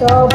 তব